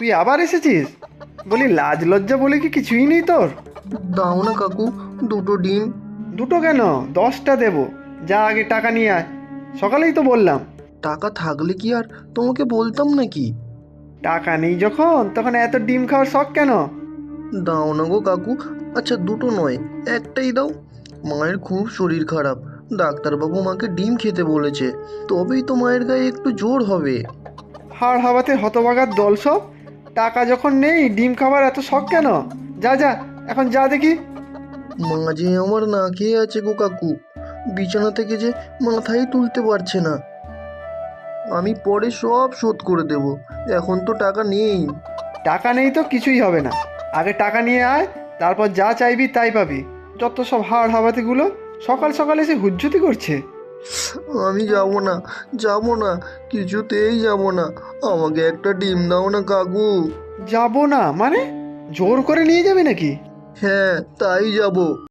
তুই আবার এসেছিস? বলি লাজ লজ্জা বলে কি কিছুই নেই তোর? দাও না কাকু দুটো ডিম। দুটো কেন? দশটা দেবো। যা আগে টাকা নিয়ে আয়। সকালেই তো বললাম। টাকা থাকলে কি আর তোমাকে বলতাম নাকি? টাকা নেই যখন তখন এত ডিম খাওয়ার শখ কেন? দাও না গো কাকু আচ্ছা দুটো নয় একটাই দাও। মায়ের খুব শরীর খারাপ ডাক্তারবাবু মাকে ডিম খেতে বলেছে তবেই তো মায়ের গায়ে একটু জোর হবে। হাড় হাওয়াতে হতবাগার দল সব। টাকা যখন নেই ডিম খাবার এত শখ কেন? যা যা এখন যা দেখি। মাঝে আমার না খেয়ে আছে গো কাকু বিছানা থেকে যে মাথাই তুলতে পারছে না। আমি পরে সব শোধ করে দেব এখন তো টাকা নেই। টাকা নেই তো কিছুই হবে না। আগে টাকা নিয়ে আয় তারপর যা চাইবি তাই পাবি। যত সব হাড় হাওয়াতিগুলো সকাল সকাল এসে হুজ্জুতি করছে। আমি যাব না যাব না কিছুতেই যাব না। আমাকে একটা ডিম দাও না কাকু। যাব না? মানে? জোর করে নিয়ে যাবে নাকি? হ্যাঁ তাই যাব।